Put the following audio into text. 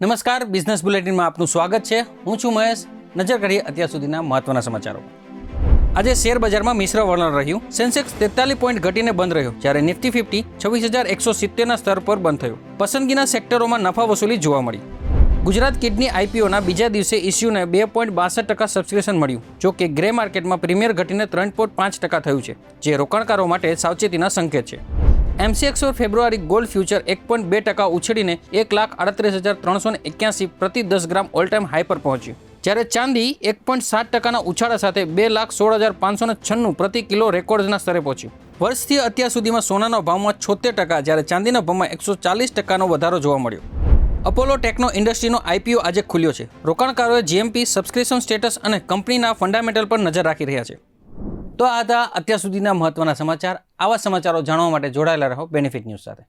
નમસ્કાર, બિઝનેસ બુલેટિનમાં આપનું સ્વાગત છે. હું છું મહેશ. નજર કરીએ અત્યાર સુધીના મહત્વના સમાચારો. આજે શેર બજારમાં મિશ્ર વલણ રહ્યું. સેન્સેક્સ તેતાલીસ પોઈન્ટ ઘટીને બંધ રહ્યો, જ્યારે નિફ્ટી ફિફ્ટી છવ્વીસ હજાર એકસો સિત્તેરના સ્તર પર બંધ થયું. પસંદગીના સેક્ટરોમાં નફા વસૂલી જોવા મળી. ગુજરાત કિડની આઈપીઓના બીજા દિવસે ઇસ્યુને બે પોઈન્ટ બાસઠ ટકા સબસ્ક્રિપ્શન મળ્યું, જો કે ગ્રે માર્કેટમાં પ્રીમિયર ઘટીને ત્રણ પોઈન્ટ પાંચ ટકા થયું છે, જે રોકાણકારો માટે સાવચેતીના સંકેત છે. MCX or February gold future એક પોઈન્ટ બે ટકા ઉછળીને એક લાખ આડત્રીસ હજાર ત્રણસો એક્યાસી પ્રતિ દસ ગ્રામ ઓલ ટાઈમ હાઈ પર પહોંચ્યું. જ્યારે ચાંદી એક પોઈન્ટ સાત ટકાના ઉછાળા સાથે બે લાખ સોળ હજાર પાંચસો છન્નું પ્રતિ કિલો રેકોર્ડના સ્તરે પહોંચ્યું. વર્ષથી અત્યાર સુધીમાં સોનાના ભાવમાં છોતેર ટકા, જ્યારે ચાંદીના ભાવમાં એકસો ચાલીસ ટકાનો વધારો જોવા મળ્યો. અપોલો ટેકનો ઇન્ડસ્ટ્રીનો આઈપીઓ આજે ખુલ્યો છે. રોકાણકારોએ જીએમપી સબસ્ક્રિપ્શન સ્ટેટસ અને કંપનીના ફંડામેન્ટલ પર નજર રાખી રહ્યા છે. તો આ હતા અત્યાર સુધીના મહત્વના સમાચાર. આવા સમાચારો જાણવા માટે જોડાયેલા રહો બેનિફિટ ન્યૂઝ સાથે.